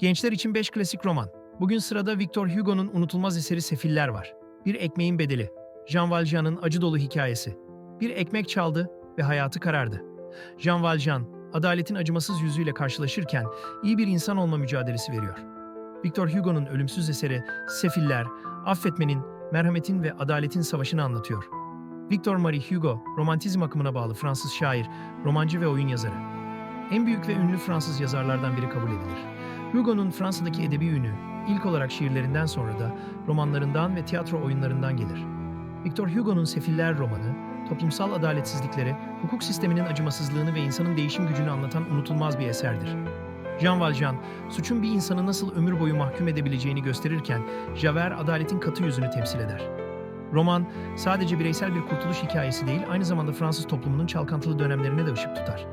Gençler için 5 klasik roman. Bugün sırada Victor Hugo'nun unutulmaz eseri Sefiller var. Bir ekmeğin bedeli. Jean Valjean'ın acı dolu hikayesi. Bir ekmek çaldı ve hayatı karardı. Jean Valjean, adaletin acımasız yüzüyle karşılaşırken iyi bir insan olma mücadelesi veriyor. Victor Hugo'nun ölümsüz eseri Sefiller, affetmenin, merhametin ve adaletin savaşını anlatıyor. Victor Marie Hugo, romantizm akımına bağlı Fransız şair, romancı ve oyun yazarı. En büyük ve ünlü Fransız yazarlardan biri kabul edilir. Hugo'nun Fransa'daki edebi ünü, ilk olarak şiirlerinden sonra da romanlarından ve tiyatro oyunlarından gelir. Victor Hugo'nun Sefiller romanı, toplumsal adaletsizlikleri, hukuk sisteminin acımasızlığını ve insanın değişim gücünü anlatan unutulmaz bir eserdir. Jean Valjean, suçun bir insanı nasıl ömür boyu mahkum edebileceğini gösterirken, Javert adaletin katı yüzünü temsil eder. Roman, sadece bireysel bir kurtuluş hikayesi değil, aynı zamanda Fransız toplumunun çalkantılı dönemlerine de ışık tutar.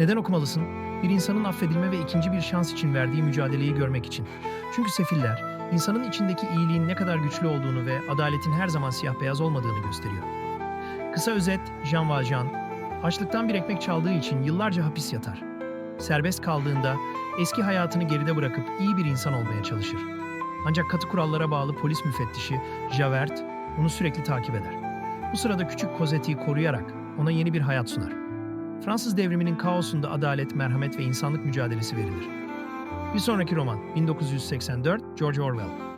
Neden okumalısın? Bir insanın affedilme ve ikinci bir şans için verdiği mücadeleyi görmek için. Çünkü sefiller, insanın içindeki iyiliğin ne kadar güçlü olduğunu ve adaletin her zaman siyah beyaz olmadığını gösteriyor. Kısa özet, Jean Valjean, açlıktan bir ekmek çaldığı için yıllarca hapis yatar. Serbest kaldığında eski hayatını geride bırakıp iyi bir insan olmaya çalışır. Ancak katı kurallara bağlı polis müfettişi Javert onu sürekli takip eder. Bu sırada küçük Cosette'yi koruyarak ona yeni bir hayat sunar. Fransız devriminin kaosunda adalet, merhamet ve insanlık mücadelesi verilir. Bir sonraki roman 1984 George Orwell.